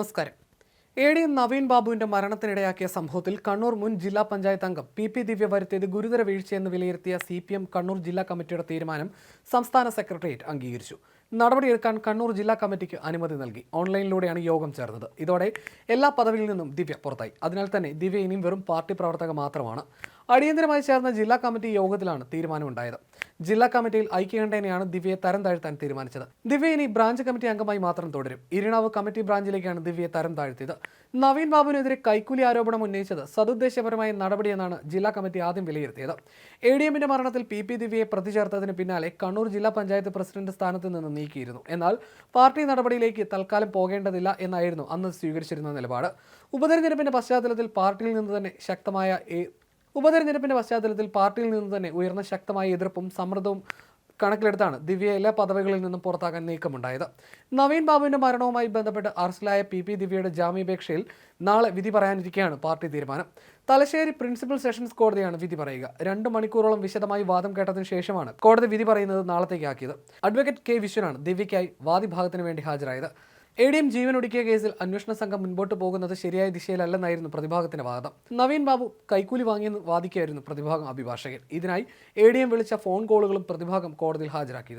നമസ്കാരം. A D M Naveen ബാബുവിന്റെ മരണത്തിനിടയാക്കിയ സംഭവത്തിൽ കണ്ണൂർ മുൻ ജില്ലാ പഞ്ചായത്ത് അംഗം പി പി ദിവ്യ വരുത്തിയത് ഗുരുതര വീഴ്ചയെന്ന് വിലയിരുത്തിയ സി പി എം കണ്ണൂർ ജില്ലാ കമ്മിറ്റിയുടെ തീരുമാനം സംസ്ഥാന സെക്രട്ടേറിയറ്റ് അംഗീകരിച്ചു. നടപടിയെടുക്കാൻ കണ്ണൂർ ജില്ലാ കമ്മിറ്റിക്ക് അനുമതി നൽകി. ഓൺലൈനിലൂടെയാണ് യോഗം ചേർന്നത്. ഇതോടെ എല്ലാ പദവിയിൽ നിന്നും ദിവ്യ പുറത്തായി. അതിനാൽ തന്നെ ദിവ്യ ഇനിയും വെറും പാർട്ടി പ്രവർത്തക മാത്രമാണ്. അടിയന്തരമായി ചേർന്ന ജില്ലാ കമ്മിറ്റി യോഗത്തിലാണ് തീരുമാനമുണ്ടായത്. ജില്ലാ കമ്മിറ്റിയിൽ ഐക്യകണ്ഠേനയാണ് ദിവ്യയെ തരം താഴ്ത്താൻ തീരുമാനിച്ചത്. ദിവ്യ ഇനി ബ്രാഞ്ച് കമ്മിറ്റി അംഗമായി മാത്രം തുടരും. ഇരിണാവ് കമ്മിറ്റി ബ്രാഞ്ചിലേക്കാണ് ദിവ്യയെ തരം താഴ്ത്തിയത്. നവീൻ ബാബുവിനെതിരെ കൈക്കൂലി ആരോപണം ഉന്നയിച്ചത് സതുദ്ദേശപരമായ നടപടിയെന്നാണ് ജില്ലാ കമ്മിറ്റി ആദ്യം വിലയിരുത്തിയത്. എ ഡി എമ്മിന്റെ മരണത്തിൽ പി പി ദിവ്യയെ പ്രതി ചേർത്തതിന് പിന്നാലെ കണ്ണൂർ ജില്ലാ പഞ്ചായത്ത് പ്രസിഡന്റ് സ്ഥാനത്ത് നിന്ന് നീക്കിയിരുന്നു. എന്നാൽ പാർട്ടി നടപടിയിലേക്ക് തൽക്കാലം പോകേണ്ടതില്ല എന്നായിരുന്നു അന്ന് സ്വീകരിച്ചിരുന്ന നിലപാട്. ഉപതെരഞ്ഞെടുപ്പിന്റെ പശ്ചാത്തലത്തിൽ പാർട്ടിയിൽ നിന്ന് തന്നെ ശക്തമായ ഉപതെരഞ്ഞെടുപ്പിന്റെ പശ്ചാത്തലത്തിൽ പാർട്ടിയിൽ നിന്ന് തന്നെ ഉയർന്ന ശക്തമായ എതിർപ്പും സമ്മർദ്ദവും കണക്കിലെടുത്താണ് ദിവ്യ എല്ലാ പദവികളിൽ നിന്നും പുറത്താക്കാൻ നീക്കമുണ്ടായത്. നവീൻ ബാബുവിന്റെ മരണവുമായി ബന്ധപ്പെട്ട് അറസ്റ്റിലായ പി പി ദിവ്യയുടെ ജാമ്യാപേക്ഷയിൽ നാളെ വിധി പറയാനിരിക്കെയാണ് പാർട്ടി തീരുമാനം. തലശ്ശേരി പ്രിൻസിപ്പൽ സെഷൻസ് കോടതിയാണ് വിധി പറയുക. രണ്ട് മണിക്കൂറോളം വിശദമായി വാദം കേട്ടതിന് ശേഷമാണ് കോടതി വിധി പറയുന്നത് നാളത്തേക്കാക്കിയത് അഡ്വക്കേറ്റ് കെ വിശ്വനാണ് ദിവ്യയ്ക്കായി വാദിഭാഗത്തിന് വേണ്ടി ഹാജരായത്. എ ഡി എം ജീവനൊടുക്കിയ കേസിൽ അന്വേഷണ സംഘം മുൻപോട്ട് പോകുന്നത് ശരിയായ ദിശയിലല്ലെന്നായിരുന്നു പ്രതിഭാഗത്തിന്റെ വാദം. നവീൻ ബാബു കൈക്കൂലി വാങ്ങിയെന്ന് വാദിക്കുകയായിരുന്നു പ്രതിഭാഗം അഭിഭാഷകൻ. ഇതിനായി എ ഡി എം വിളിച്ച ഫോൺ കോളുകളും പ്രതിഭാഗം കോടതിയിൽ ഹാജരാക്കിയിരുന്നു.